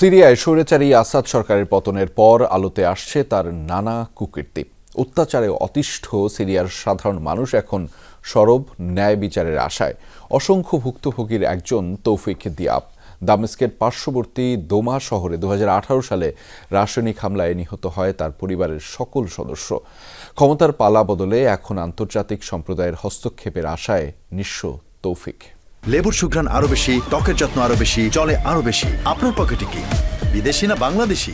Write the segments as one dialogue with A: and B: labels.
A: সিরিয়ায় স্বৈরাচারী আসাদ সরকারের পতনের পর আলোতে আসছে তার নানা কুকীর্তি। অত্যাচারে অতিষ্ঠ সিরিয়ার সাধারণ মানুষ এখন সরব ন্যায় বিচারের আশায়। অসংখ্য ভুক্তভোগীর একজন তৌফিক দিয়াব। দামেস্কের পার্শ্ববর্তী দোমা শহরে দু হাজার আঠারো সালে রাসায়নিক হামলায় নিহত হয় তার পরিবারের সকল সদস্য। ক্ষমতার পালা বদলে এখন আন্তর্জাতিক সম্প্রদায়ের হস্তক্ষেপের আশায় নিঃস্ব তৌফিক।
B: লেবুর সুঘ্রাণ আরও বেশি, ত্বকের যত্ন আরও বেশি চলে আরও বেশি। আপনার পকেটে কি? বিদেশি না বাংলাদেশি?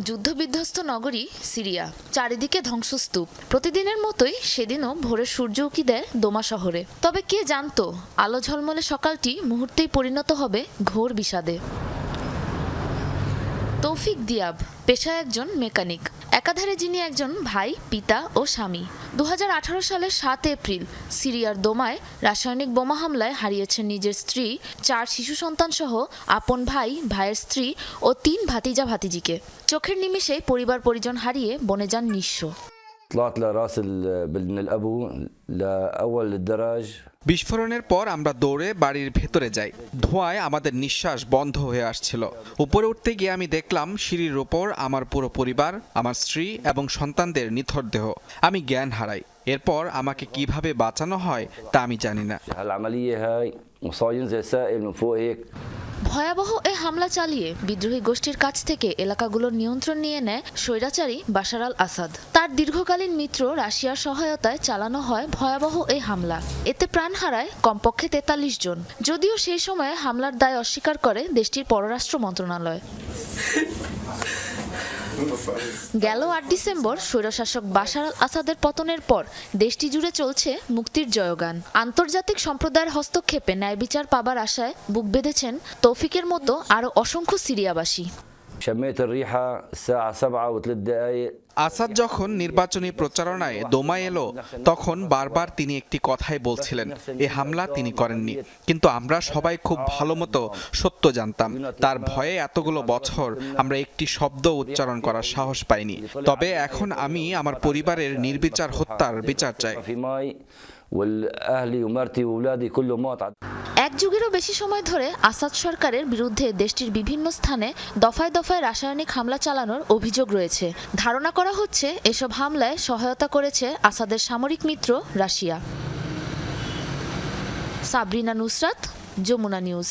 C: যুদ্ধবিধ্বস্ত নগরী, সিরিয়া, চারিদিকে ধ্বংসস্তূপ। প্রতিদিনের মতোই সেদিনও ভোরের সূর্য উকি দেয় দোমা শহরে। তবে কে জানতো, আলো ঝলমলে সকালটি মুহূর্তেই পরিণত হবে ঘোর বিষাদে। তৌফিক দিয়াব, পেশায় একজন মেকানিক। একাধারে যিনি একজন ভাই, পিতা ও স্বামী। দু হাজার আঠারো সালের সাত এপ্রিল সিরিয়ার দোমায় রাসায়নিক বোমা হামলায় হারিয়েছেন নিজের স্ত্রী, চার শিশু সন্তান সহ আপন ভাই, ভাইয়ের স্ত্রী ও তিন ভাতিজা ভাতিজিকে চোখের নিমিষে পরিবার পরিজন হারিয়ে বনে যান নিঃস্ব।
D: طلعت لراس ال- بال- من الابو لاول الدرج
E: বিস্ফোরণের পর আমরা দৌড়ে বাড়ির ভেতরে যাই ধোঁয়ায় আমাদের নিঃশ্বাস বন্ধ হয়ে আসছিল উপরে উঠতে গিয়ে আমি দেখলাম সিঁড়ির ওপর আমার পুরো পরিবার আমার স্ত্রী এবং সন্তানদের নিথর দেহ আমি জ্ঞান হারাই এরপর আমাকে কিভাবে বাঁচানো হয় তা আমি জানি না
C: ভয়াবহ এ হামলা চালিয়ে বিদ্রোহী গোষ্ঠীর কাছ থেকে এলাকাগুলোর নিয়ন্ত্রণ নিয়ে নেয় স্বৈরাচারী বাশার আল আসাদ। তার দীর্ঘকালীন মিত্র রাশিয়ার সহায়তায় চালানো হয় ভয়াবহ এই হামলা। এতে প্রাণ হারায় কমপক্ষে তেতাল্লিশ জন। যদিও সেই সময়ে হামলার দায় অস্বীকার করে দেশটির পররাষ্ট্র মন্ত্রণালয়। গেল আট ডিসেম্বর স্বৈরশাসক বাশার আল আসাদের পতনের পর দেশটি জুড়ে চলছে মুক্তির জয়গান। আন্তর্জাতিক সম্প্রদায়ের হস্তক্ষেপে ন্যায় বিচার পাবার আশায় বুক বেঁধেছেন তৌফিকের মতো আরও অসংখ্য সিরিয়াবাসী।
E: আসাদ যখন নির্বাচনী প্রচারণায় দোমা এলো তখন বারবার তিনি একটি কথাই বলছিলেন। এ হামলা তিনি করেননি। কিন্তু আমরা সবাই খুব ভালো মতো সত্য জানতাম। তার ভয়ে এতগুলো বছর আমরা একটি শব্দ উচ্চারণ করার সাহস পাইনি। তবে এখন আমি আমার পরিবারের নির্বিচার হত্যার বিচার চাই।
C: এক যুগেরও বেশি সময় ধরে আসাদ সরকারের বিরুদ্ধে দেশটির বিভিন্ন স্থানে দফায় দফায় রাসায়নিক হামলা চালানোর অভিযোগ রয়েছে। ধারণা করা হচ্ছে এসব হামলায় সহায়তা করেছে আসাদের সামরিক মিত্র রাশিয়া। সাবরিনা নুসরাত, যমুনা নিউজ।